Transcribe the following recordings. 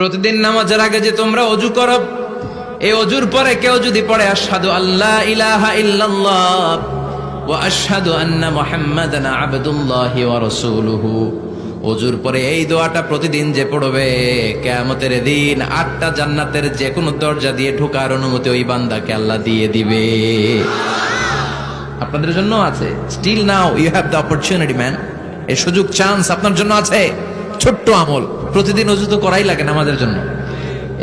প্রতিদিন নামাজের আগে যে তোমরা অজু করো, এই অজুর পরে কেউ যদি পড়ে আসাদু আল্লাহ ইলাহা ইল্লাল্লাহ ওয়া আশহাদু আন্না মুহাম্মাদান আবদুল্লাহি রাসূলুহু। অজুর পরে এই দোয়াটা প্রতিদিন যে পড়বে, কিয়ামতের দিন আটটা জান্নাতের যে কোনো দরজা দিয়ে ঢোকার অনুমতি ওই বান্দাকে আল্লাহ দিয়ে দিবে। আপনাদের জন্য আছে। Still now you have the opportunity man এই সুযোগ চান্স আপনার জন্য আছে। ছোট্ট আমল। প্রতিদিন অজু তো করাই লাগে না আমাদের জন্য।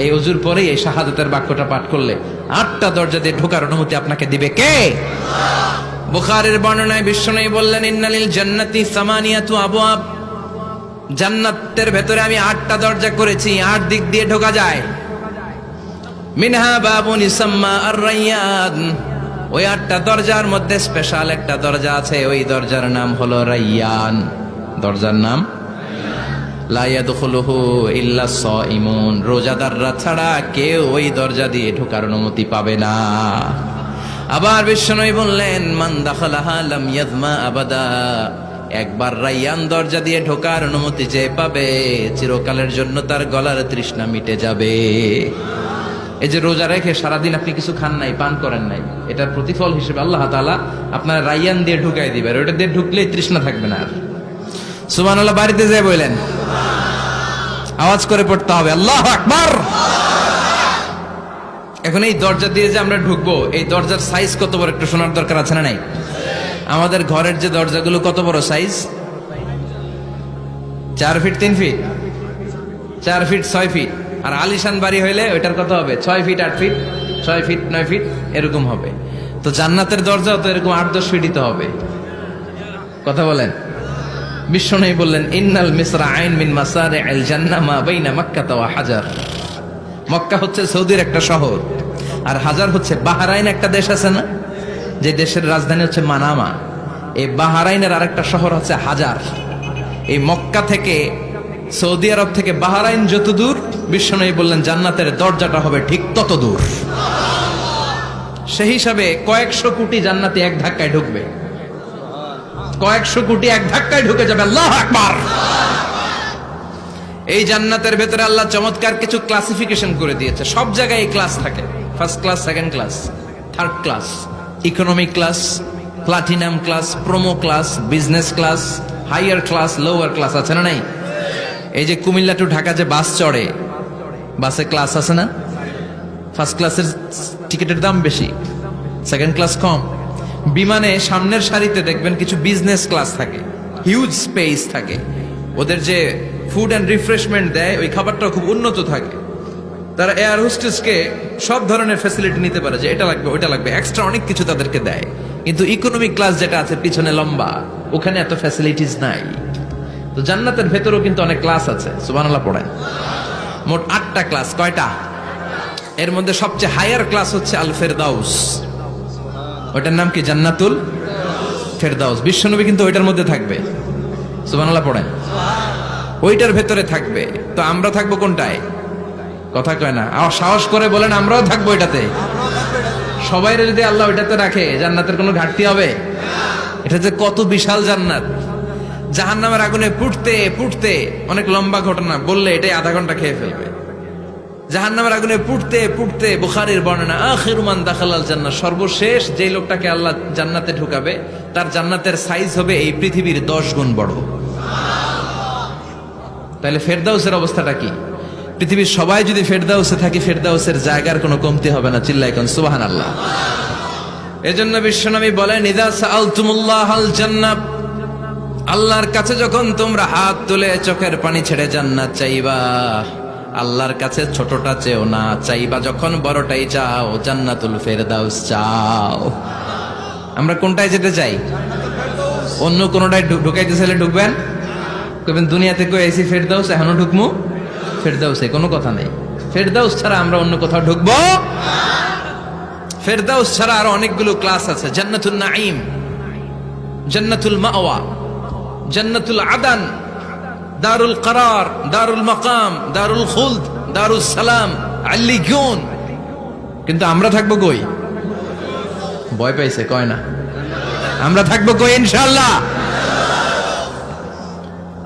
এই অজুর পরে এই শাহাদাতের বাক্যটা পাঠ করলে আটটা দরজা দিয়ে ঢোকার অনুমতি আপনাকে দিবে কে? বুখারের বর্ণনায় বিশ্বনয়ী বললেন, ইন্নালিল জান্নাতি সামানিয়াতু আবওয়াব। জান্নাতের ভেতরে আমি আটটা দরজা করেছি, আট দিক দিয়ে ঢোকা যায়। মিনহা বাবুন ইসাম্মা আর রাইয়ান ওই আটটা দরজার মধ্যে স্পেশাল একটা দরজা আছে, ওই দরজার নাম হলো রাইয়ান। দরজার নাম? লাইয়াদখুলুহু ইল্লা সাইমুন রোজাদাররা ছাড়া কেউ ওই দরজা দিয়ে ঢোকার অনুমতি পাবে না। আবার বিশ্বনবী বললেন, মান দাখালাহা লাম ইয়াজমা আবাদা। একবার রাইয়ান দরজা দিয়ে ঢোকার অনুমতি যে পাবে, চিরকালের জন্য তার গলার তৃষ্ণা মিটে যাবে। এই যে রোজা রেখে সারাদিন আপনি কিছু খান নাই, পান করেন নাই, এটার প্রতিফল হিসেবে আল্লাহ তালা আপনার রাইয়ান দিয়ে ঢুকাই দিবে। ওটা দিয়ে ঢুকলেই তৃষ্ণা থাকবে না আর। সুমান আল্লাহ বাড়িতে যেয়ে বললেন আওয়াজ করে পড়তে হবে। আল্লাহ আকবার। এখন এই দরজা দিয়ে যে আমরা ঢুকবো, এই দরজার সাইজ কত বড় একটু শোনার দরকার আছে না নাই? আমাদের ঘরের যে দরজাগুলো কত বড় সাইজ চার ফিট তিন ফিট চার ফিট ছয় ফিট আর আলিশান বাড়ি হইলে ওইটার কত হবে? ছয় ফিট আট ফিট ছয় ফিট নয় ফিট এরকম হবে। তো জান্নাতের দরজাও তো এরকম আট, দশ ফিটই তো হবে। কথা বলেন। নেই বললেন, ইন্নাল মিসরা আইন মিন মাসারে আল জান্না মা বাইনা মক্কা ওয়া হাজার। মক্কা হচ্ছে সৌদির একটা শহর, আর হাজার হচ্ছে বাহারাইন একটা দেশ আছে না? যে দেশের রাজধানী হচ্ছে মানামা। এই বাহারাইনের আরেকটা শহর হচ্ছে হাজার। এই মক্কা থেকে সৌদি আরব থেকে বাহারাইন যত দূর বিশ্বনবী বললেন, জান্নাতের দরজাটা হবে ঠিক তত দূর। সেই হিসাবে কয়েকশো কোটি জান্নাতে এক ধাক্কায় ঢুকবে। কয়েকশো কোটি এক ধাক্কায় ঢুকে যাবে। আল্লাহ আকবার। এই জান্নাতের ভেতরে আল্লাহ চমৎকার কিছু ক্লাসিফিকেশন করে দিয়েছে। সব জায়গায় এই ক্লাস থাকে। First class second class third class economic class platinum class promo class business class higher class lower class আছে না নাই? এই যে কুমিল্লা টু ঢাকা যে বাস চড়ে বাসে ক্লাস আছে না? ফার্স্ট ক্লাসের টিকিটের দাম বেশি সেকেন্ড ক্লাস কম। বিমানে সামনের সারিতে দেখবেন কিছু বিজনেস ক্লাস থাকে হিউজ স্পেস থাকে। ওদের যে ফুড অ্যান্ড রিফ্রেশমেন্ট দেয়, ওই খাবারটাও খুব উন্নত থাকে। তারা এয়ার হোস্টেসকে সব ধরনের ফ্যাসিলিটি নিতে পারে যে এটা লাগবে, ওইটা লাগবে এক্সট্রা অনেক কিছু তাদেরকে দেয়। কিন্তু ইকোনমিক ক্লাস যেটা আছে, পিছনে লম্বা, ওখানে এত ফ্যাসিলিটিস নাই। তো জান্নাতের ভেতরেও কিন্তু অনেক ক্লাস আছে সুবানাল্লাহ পড়েন। মোট আটটা ক্লাস কয়টা? এর মধ্যে সবচেয়ে হায়ার ক্লাস হচ্ছে আল ফেরদাউস ওটার নাম কি? জান্নাতুল ফেরদাউস। বিশ্বনবী কিন্তু ওইটার মধ্যে থাকবে। সুবানাল্লাহ পড়েন। ওইটার ভেতরে থাকবে। তো আমরা থাকব কোনটায়? কথা কয় না। আও সাহস করে বলেন, আমরাও থাকব এটাতে সবাই যদি আল্লাহ ওইটাতে রাখে, জান্নাতের কোনো ঘাটতি হবে? এটা যে কত বিশাল জান্নাত। জাহান্নামের আগুনে পুটতে পুটতে অনেক লম্বা ঘটনা। বললে এটাই আধা ঘণ্টা খেয়ে ফেলবে। জাহান নামের আগুনে পুটতে পুটতে বুখারির বর্ণনা আখিরুমান দাখালাল জান্নাত সর্বশেষ যেই লোকটাকে আল্লাহ জান্নাতে ঢুকাবে, তার জান্নাতের সাইজ হবে এই পৃথিবীর দশ গুণ বড়। তাহলে ফেরদাউসের অবস্থাটা কি? পৃথিবীর সবাই যদি ফেরদাউসে থাকি, ফেরদাউসের জায়গার কোনো কমতি হবে না চিল্লাই কোন সুবাহান আল্লাহ এজন্য বিশ্বনবী বলেন, ইদা সাআলতুমুল্লাহ আল জান্নাত আল্লাহর কাছে যখন তোমরা হাত তুলে চোখের পানি ছেড়ে জান্নাত চাইবা। আল্লাহর কাছে ছোটটা চেও না। চাইবা যখন বড়টাই চাও, জান্নাতুল ফেরদাউস চাও। আমরা কোনটায় যেতে চাই? অন্য কোনটায় ঢুকাইতে চাইলে ঢুকবেন? কবেন দুনিয়া থেকে এসি ফেরদাউস? এখনও ঢুকমু? ফেরদাউসে কোনো কথা নেই। ফেরদাউস ছাড়া আমরা অন্য কোথাও ঢুকবো? ফেরদাউস ছাড়া আরও অনেকগুলো ক্লাস আছে। জান্নাতুল নাঈম, জান্নাতুল মাওয়া, জান্নাতুল আদান। দারুল করার, দারুল মাকাম, দারুল খুলদ দারুল সালাম আল্লি আল্লিগুন কিন্তু আমরা থাকব কই? ভয় পাইছে, কয় না? আমরা থাকব কই ইনশাল্লাহ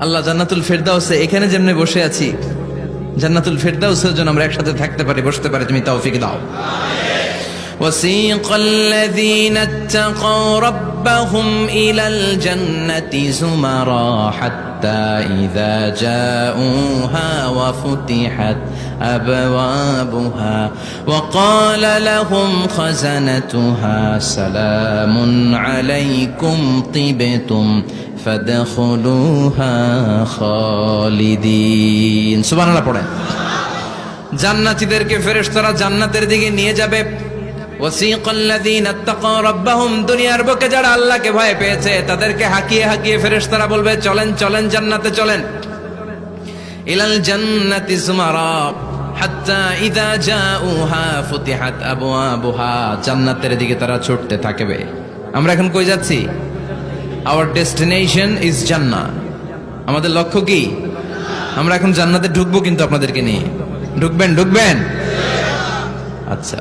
আল্লাহ জান্নাতুল ফেরদাউসে এখানে যেমনি বসে আছি, জান্নাতুল ফেরদাউসের জন্য আমরা একসাথে থাকতে পারি, বসতে পারি, তুমি তৌফিক দাও। وسيق الذين اتقوا ربهم إلى الجنة زمرا حتى إذا جاءوها وفتحت أبوابها وقال لهم خزنتها سلام عليكم طبتم فادخلوها خالدين سبحان الله পড়েন জান্নাতীদেরকে ফেরেশতারা জান্নাতের দিকে নিয়ে যাবে যারা পেয়েছে, তাদেরকে বলবে, চলেন চলেন, জান্নাতে চলেন। ইদা জান্নাতের দিকে তারা ছুটতে থাকবে। আমরা এখন কই যাচ্ছি? আওয়ার ডেস্টিনেশন ইজ জান্না আমাদের লক্ষ্য কি? আমরা এখন জান্নাতে ঢুকবো কিন্তু আপনাদেরকে নিয়ে। ঢুকবেন ঢুকবেন? আচ্ছা।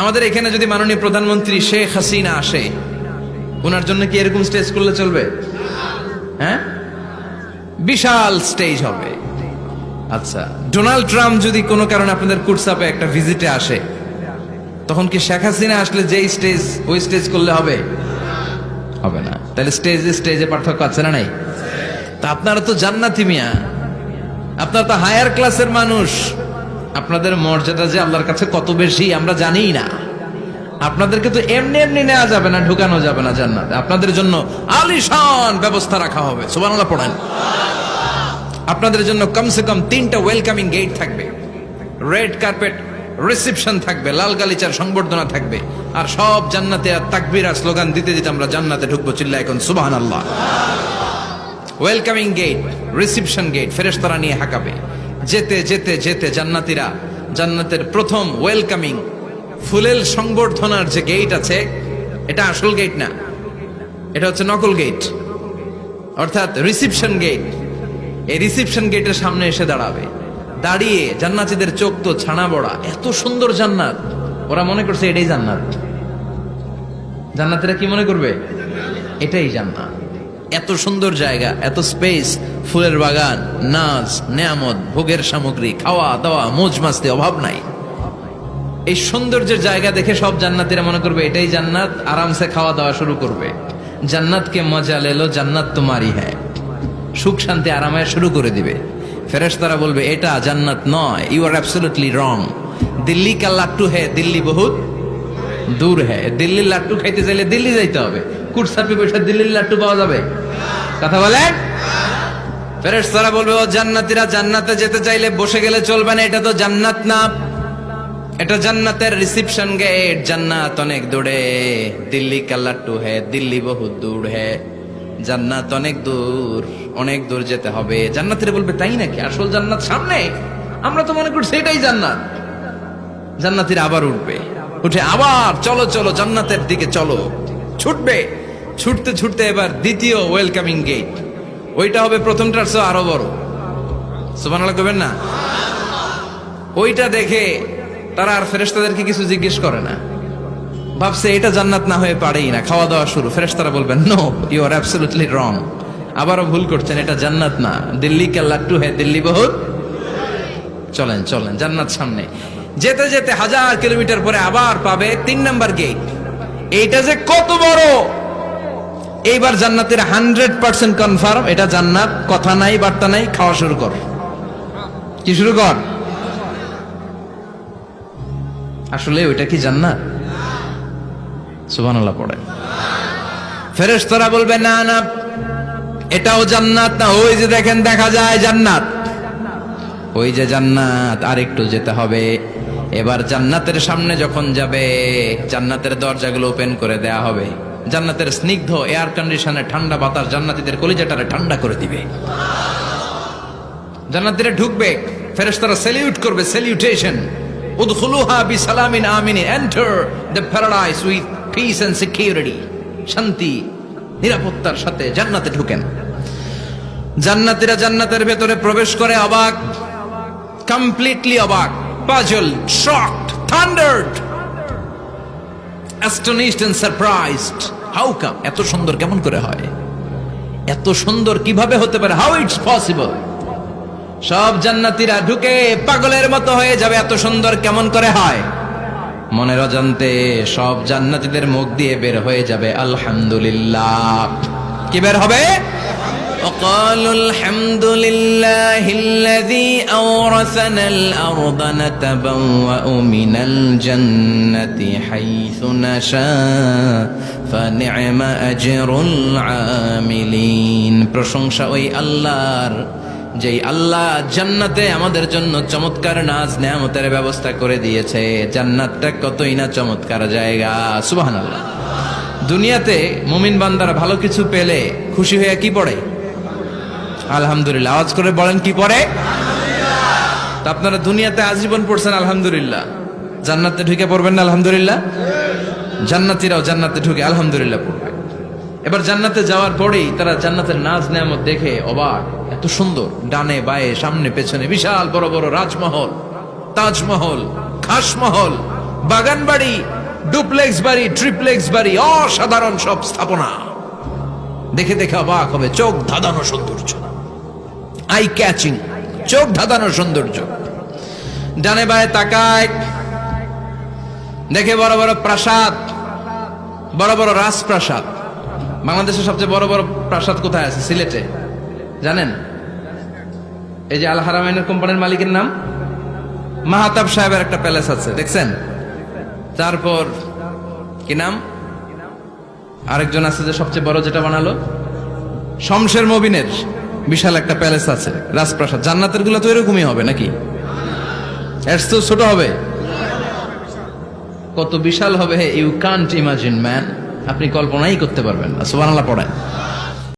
আমাদের এখানে যদি মাননীয় প্রধানমন্ত্রী শেখ হাসিনা আসে, ওনার জন্য কি এরকম স্টেজ করলে চলবে? হ্যাঁ? বিশাল স্টেজ হবে। আচ্ছা ডোনাল্ড ট্রাম্প যদি কোনো কারণে আপনাদের কুটসাপে একটা ভিজিটে আসে, তখন কি শেখ হাসিনা আসলে যেই স্টেজ ওই স্টেজ করলে হবে? হবে না। তাহলে স্টেজে স্টেজে পার্থক্য আছে না নাই? তা আপনারা তো জান্নাতি মিয়া। আপনারা তো হায়ার ক্লাসের মানুষ। আপনাদের মর্যাদা যে আল্লাহর কাছে কত বেশি, আমরা জানিই না। আপনাদেরকে তো এমনি এমনি নেওয়া যাবে না, ঢুকানো যাবে না জান্নাতে। আপনাদের জন্য আলিশান ব্যবস্থা রাখা হবে, সুবহানাল্লাহ পড়েন। আপনাদের জন্য কমসে কম তিনটা ওয়েলকামিং গেট থাকবে। রেড কার্পেট রিসেপশন থাকবে, লাল গালিচার সংবর্ধনা থাকবে। আর সব জান্নাতে আর তাকবীর স্লোগান দিতে দিতে আমরা জান্নাতে ঢুকবো চিল্লা এখন, সুবহানাল্লাহ। ওয়েলকামিং গেট রিসিপশন গেট ফেরেশতারা নিয়ে হাঁকাবে। যেতে যেতে যেতে জান্নাতীরা, জান্নাতের প্রথম ওয়েলকামিং ফুলেল সংবর্ধনার যে গেট আছে, এটা আসল গেট না। এটা হচ্ছে নকল গেট অর্থাৎ রিসিপশন গেট এই রিসিপশন গেটের সামনে এসে দাঁড়াবে। দাঁড়িয়ে জান্নাতীদের চোখ তো ছানা বড়া, এত সুন্দর জান্নাত। ওরা মনে করছে এটাই জান্নাত। জান্নাতীরা কি মনে করবে? এটাই জান্নাত। এত সুন্দর জায়গা, এত স্পেস ফুলের বাগান নাচ নেয়ামত, ভোগের সামগ্রী, খাওয়া দাওয়া, মোজ মাস্তি, অভাব নাই। এই সৌন্দর্যের জায়গা দেখে সব জান্নাতীরা মনে করবে, এটাই জান্নাত, আরামসে খাওয়া দাওয়া শুরু করবে। জান্নাতকে মজা লেলো, জান্নাত তোমারই হ্যাঁ সুখ শান্তি আরামে শুরু করে দিবে। ফেরেশতারা বলবে, এটা জান্নাত নয় you are absolutely wrong Delhi কা লাট্টু হে দিল্লি বহুত দূর হ্যাঁ দিল্লির লাট্টু খাইতে চাইলে দিল্লি যাইতে হবে। কুটসাপি পয়সা দিল্লির লাট্টু পাওয়া যাবে। কথা বলেন? ফেরেশতারা বলবে, ও জান্নাতীরা, জান্নাতে যেতে চাইলে বসে গেলে চলবে না, এটা তো জান্নাত না। এটা জান্নাতের রিসিপশন গেট জান্নাত অনেক দূরে। দিল্লি কা লাট্টু হে, দিল্লি বহুত দূর হে। জান্নাত অনেক দূর অনেক দূর যেতে হবে। জান্নাতের বলবে, তাই নাকি? আসল জান্নাত সামনে? আমরা তো মনে করছি এটাই জান্নাত। জান্নাতিরা আবার উঠবে। উঠে আবার, চলো চলো, জান্নাতের দিকে চলো। ছুটবে। ছুটতে ছুটতে এবার দ্বিতীয় ওয়েলকামিং গেট ওইটা হবে প্রথমটার চেয়ে আরও বড়। সুবহানাল্লাহ কবেন না? ওইটা দেখে তারা আর ফেরেশতাদেরকে কিছু জিজ্ঞেস করে না। ভাবছে এটা জান্নাত না হয়ে পারেই না খাওয়া দাওয়া শুরু। ফেরেশতারা বলবেন no you are absolutely wrong আবারও ভুল করছেন, এটা জান্নাত না। দিল্লি কা লাট্টু হ্যাঁ দিল্লি বহুত? চলেন চলেন, জান্নাত সামনে। যেতে যেতে হাজার কিলোমিটার পরে আবার পাবে তিন নাম্বার গেট এইটা যে কত বড়! এইবার জান্নাতের হান্ড্রেড পার্সেন্ট কনফার্ম, এটা জান্নাত, কথা নাই, বার্তা নাই, খাওয়া শুরু কর। কি শুরু কর? আসলে ওইটা কি জান্নাত? সুবহানাল্লাহ পড়ে। ফেরেশতারা বলবে, না না, এটাও জান্নাত না, ওই যে দেখেন, দেখা যায় জান্নাত। ওই যে জান্নাত আর একটু যেতে হবে। এবার জান্নাতের সামনে যখন যাবে, জান্নাতের দরজাগুলো ওপেন করে দেয়া হবে। জান্নাতের স্নিগ্ধ এয়ার কন্ডিশনে ঠান্ডা বাতাস জান্নাতীদের কলিজাটারে ঠান্ডা করে দিবে। জান্নাতীরা ঢুকবে, ফেরেশতারা সেলিউট করবে সেলিউটেশন উদখুলুহা বিসালামিন আমিন enter the paradise with peace and security শান্তি, নিরাপত্তার সাথে জান্নাতে ঢুকেন। জান্নাতীরা জান্নাতের ভেতরে প্রবেশ করে অবাক কমপ্লিটলি অবাক puzzle shocked thundered astonished and surprised how come এত সুন্দর কেমন করে হয় এত সুন্দর কিভাবে হতে পারে হাউ ইটস পসিবল সব জান্নাতীরা ঢুকে পাগলের মতো হয়ে যাবে এত সুন্দর কেমন করে হয় মনের অজান্তে সব জান্নাতীদের মুখ দিয়ে বের হয়ে যাবে আলহামদুলিল্লাহ কি বের হবে وقالوا الحمد لله الذي أورثنا الأرض نتبوأ من الجنة حيث نشاء ফানিআমা প্রশংসা ওই আল্লাহর, যেই আল্লাহ জান্নাতে আমাদের জন্য চমৎকার নাচ নেয়ামতের ব্যবস্থা করে দিয়েছে। জান্নাতটা কতই না চমৎকার জায়গা। সুবাহান আল্লাহ দুনিয়াতে মুমিন বান্দারা ভালো কিছু পেলে খুশি হয়ে কি পড়ে? আলহামদুলিল্লাহ। আওয়াজ করে বলেন কি পড়ে? তা আপনারা দুনিয়াতে আজীবন পড়ছেন, আলহামদুলিল্লাহ। জান্নাতে ঢুকে পড়বেন না, আলহামদুলিল্লাহ? জান্নাতিরাও জান্নাতে ঢুকে আলহামদুলিল্লাহ পড়বে। এবার জান্নাতে যাওয়ার পরেই তারা জান্নাতের নাচ নেয়ামত দেখে অবাক। এত সুন্দর, ডানে, বায়ে, সামনে, পেছনে, বিশাল, বড় বড় রাজমহল, তাজমহল, খাসমহল বাগান বাড়ি ডুপ্লেক্স বাড়ি, ট্রিপ্লেক্স বাড়ি, অসাধারণ সব স্থাপনা। দেখে দেখে অবাক হবে, চোখ ধাঁধানো সৌন্দর্য। আই ক্যাচিং চোখ ধাঁধানো সৌন্দর্য। ডানে, বায়ে তাকায়। দেখে বড় বড় প্রাসাদ বড় বড় রাজপ্রাসাদ। বাংলাদেশের সবচেয়ে বড় বড় প্রাসাদ কোথায় আছে? সিলেটে। জানেন? এই যে আল হারামাইনের কোম্পানির মালিকের নাম? মাহাতাব সাহেবের একটা প্যালেস আছে, দেখছেন? তারপর, কি নাম? আরেকজন আছে যে সবচেয়ে বড় যেটা বানালো? শমশের মবিনের বিশাল একটা প্যালেস আছে, রাজপ্রাসাদ। জান্নাতেরগুলো তো এরকমই হবে নাকি? এর তো ছোট হবে? কত বিশাল হবে ইউ কান্ট ইমাজিন ম্যান আপনি কল্পনাই করতে পারবেন না। সুবহানাল্লাহ পড়ায়